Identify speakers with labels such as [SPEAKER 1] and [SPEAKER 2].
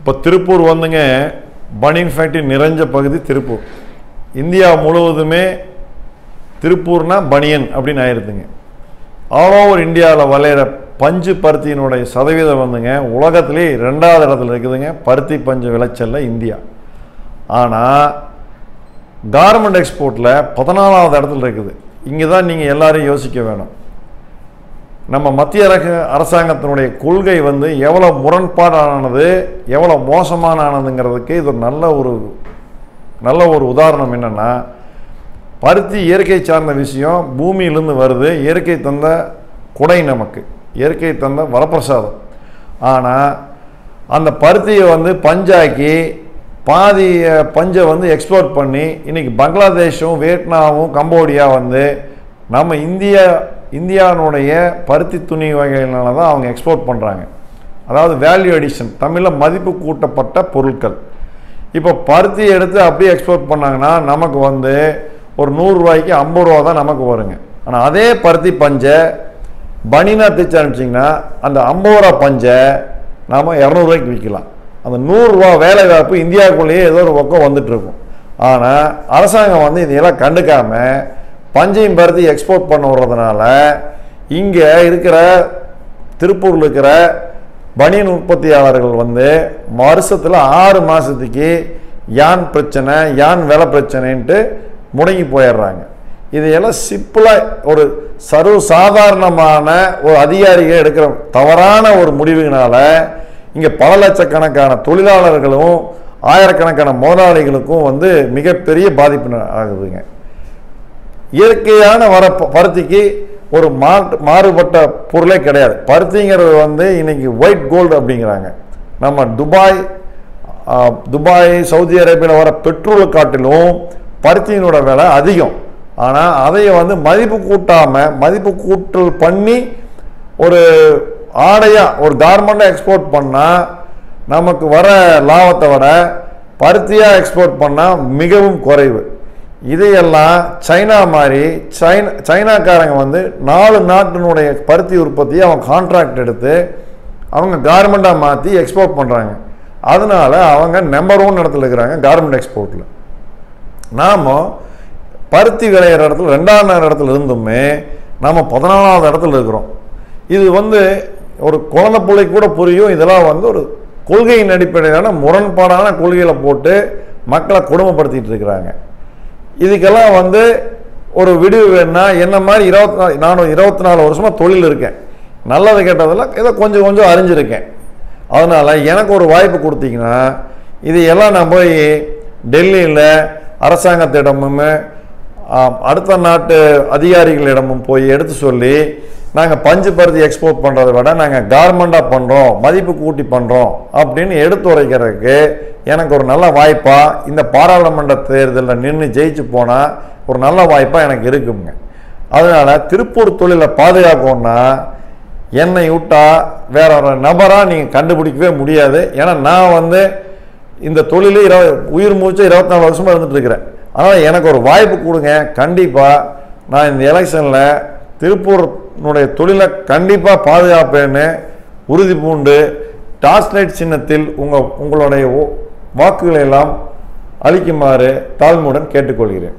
[SPEAKER 1] இப்போ திருப்பூர் வந்துங்க பனியன் ஃபேக்ட்ரி நிறைஞ்ச பகுதி திருப்பூர். இந்தியா முழுவதுமே திருப்பூர்னா பனியன் அப்படின்னு ஆயிருதுங்க. ஆல் ஓவர் இந்தியாவில் விளையிற பஞ்சு பருத்தியினுடைய சதவீதம் வந்துங்க உலகத்திலே ரெண்டாவது இடத்துல இருக்குதுங்க பருத்தி பஞ்சு விளைச்சலில் இந்தியா. ஆனால் கார்மெண்ட் எக்ஸ்போர்ட்டில் பதினாலாவது இடத்துல இருக்குது. இங்கே தான் நீங்கள் எல்லோரும் யோசிக்க வேணும். நம்ம மத்திய அரசு அரசாங்கத்தினுடைய கொள்கை வந்து எவ்வளோ முரண்பாடானது எவ்வளோ மோசமானதுங்கிறதுக்கு இது ஒரு நல்ல ஒரு நல்ல ஒரு உதாரணம் என்னென்னா பருத்தி இயற்கை சார்ந்த விஷயம் பூமியிலேருந்து வருது இயற்கை தந்த குடை நமக்கு இயற்கை தந்த வரப்பிரசாதம். ஆனால் அந்த பருத்தியை வந்து பஞ்சாக்கி பாதி பஞ்சை வந்து எக்ஸ்போர்ட் பண்ணி இன்றைக்கி பங்களாதேஷும் வியட்நாமும் கம்போடியா வந்து நம்ம இந்தியா இந்தியானுடைய பருத்தி துணி வகைகளால தான் அவங்க எக்ஸ்போர்ட் பண்ணுறாங்க அதாவது வேல்யூ அடிஷன் தமிழில் மதிப்பு கூட்டப்பட்ட பொருட்கள். இப்போ பருத்தி எடுத்து அப்படியே எக்ஸ்போர்ட் பண்ணாங்கன்னா நமக்கு வந்து ஒரு நூறுரூவாய்க்கு ஐம்பது ரூபா தான் நமக்கு வருங்க. ஆனால் அதே பருத்தி பஞ்சை பனினா தைச்சு அனுப்பிச்சிங்கன்னா அந்த ஐம்பது ரூபா பஞ்சை நாம் இரநூறுவாய்க்கு விற்கலாம். அந்த நூறுரூவா வேலை வாய்ப்பு இந்தியாவுக்குள்ளேயே ஏதோ ஒரு பக்கம் வந்துட்டுருக்கும் ஆனால் அரசாங்கம் வந்து இதையெல்லாம் கண்டுக்காமல் பஞ்சையும் பருத்தி எக்ஸ்போர்ட் பண்ண விடுறதுனால இங்கே இருக்கிற திருப்பூரில் இருக்கிற பனியன் உற்பத்தியாளர்கள் வந்து வருஷத்தில் ஆறு மாதத்துக்கு யான் பிரச்சனை யான் விலை பிரச்சனைன்ட்டு முடங்கி போயிடுறாங்க. இதையெல்லாம் சிம்பிளாக ஒரு சர்வ சாதாரணமான ஒரு அதிகாரிகள் எடுக்கிற தவறான ஒரு முடிவுனால இங்கே பல லட்சக்கணக்கான தொழிலாளர்களும் ஆயிரக்கணக்கான முதலாளிகளுக்கும் வந்து மிகப்பெரிய பாதிப்பு ஆகுதுங்க. இயற்கையான வர ப- பருத்திக்கு ஒரு மா மாறுபட்ட பொருளே கிடையாது. பருத்திங்கிறது வந்து இன்றைக்கி ஒயிட் கோல்டு அப்படிங்கிறாங்க. நம்ம துபாய் துபாய் சவுதி அரேபியாவில் வர பெட்ரோலை காட்டிலும் பருத்தியினோட விலை அதிகம். ஆனால் அதை வந்து மதிப்பு கூட்டாமல் மதிப்பு கூட்டல் பண்ணி ஒரு ஆடையாக ஒரு கார்மெண்ட்டாக எக்ஸ்போர்ட் பண்ணால் நமக்கு வர லாபத்தை விட பருத்தியாக எக்ஸ்போர்ட் பண்ணால் மிகவும் குறைவு. இதையெல்லாம் சைனா மாதிரி சைனா சைனாக்காரங்க வந்து நாலு நாட்டினுடைய பருத்தி உற்பத்தியை அவங்க கான்ட்ராக்ட் எடுத்து அவங்க கார்மெண்ட்டாக மாற்றி எக்ஸ்போர்ட் பண்ணுறாங்க அதனால அவங்க நம்பர் ஒன் இடத்துல இருக்கிறாங்க கார்மெண்ட் எக்ஸ்போர்ட்டில் நாம் பருத்தி விளையிற இடத்துல ரெண்டாவது இடத்துல இருந்துமே நாம் பதினாலாவது இடத்துல இருக்கிறோம். இது வந்து ஒரு குழந்தை பிள்ளைக்கு கூட புரியும். இதெல்லாம் வந்து ஒரு கொள்கையின் அடிப்படையிலான முரண்பாடான கொள்கையில் போட்டு மக்களை கொடுமைப்படுத்திகிட்டு இருக்கிறாங்க. இதுக்கெல்லாம் வந்து ஒரு விடிவு வேணும்னா என்ன மாதிரி இருபத்தி நாலு நான் இருபத்தி நாலு வருஷமாக தொழில் இருக்கேன். நல்லது கெட்டதெல்லாம் ஏதோ கொஞ்சம் கொஞ்சம் அறிஞ்சிருக்கேன். அதனால் எனக்கு ஒரு வாய்ப்பு கொடுத்தீங்கன்னா இது எல்லாம் நான் போய் டெல்லியில் அரசாங்கத்திடமும் அடுத்த நாட்டு அதிகாரிகளிடமும் போய் எடுத்து சொல்லி நாங்கள் பஞ்சு பருத்தி எக்ஸ்போர்ட் பண்ணுறதை விட நாங்கள் கார்மெண்ட்டாக பண்ணுறோம் மதிப்பு கூட்டி பண்ணுறோம் அப்படின்னு எடுத்துரைக்கிறதுக்கு எனக்கு ஒரு நல்ல வாய்ப்பாக இந்த பாராளுமன்ற தேர்தலில் நின்று ஜெயிச்சு போனால் ஒரு நல்ல வாய்ப்பாக எனக்கு இருக்குங்க. அதனால் திருப்பூர் தொழிலை பாதுகாக்கணும்னா என்னை விட்டால் வேற ஒரு நபராக நீங்கள் கண்டுபிடிக்கவே முடியாது. ஏன்னா நான் வந்து இந்த தொழிலே இரு உயிர் மூச்சு இருபத்தி நாலு வருஷமாக இருந்துட்டுருக்கிறேன் அதனால் எனக்கு ஒரு வாய்ப்பு கொடுங்க. கண்டிப்பாக நான் இந்த எலெக்ஷனில் திருப்பூர்னுடைய தொழிலை கண்டிப்பாக பாதுகாப்பேன்னு உறுதி பூண்டு டாஸ்லைட் சின்னத்தில் உங்கள் உங்களுடைய வாக்குகளை எல்லாம் அளிக்குமாறு தாழ்மையுடன் கேட்டுக்கொள்கிறேன்.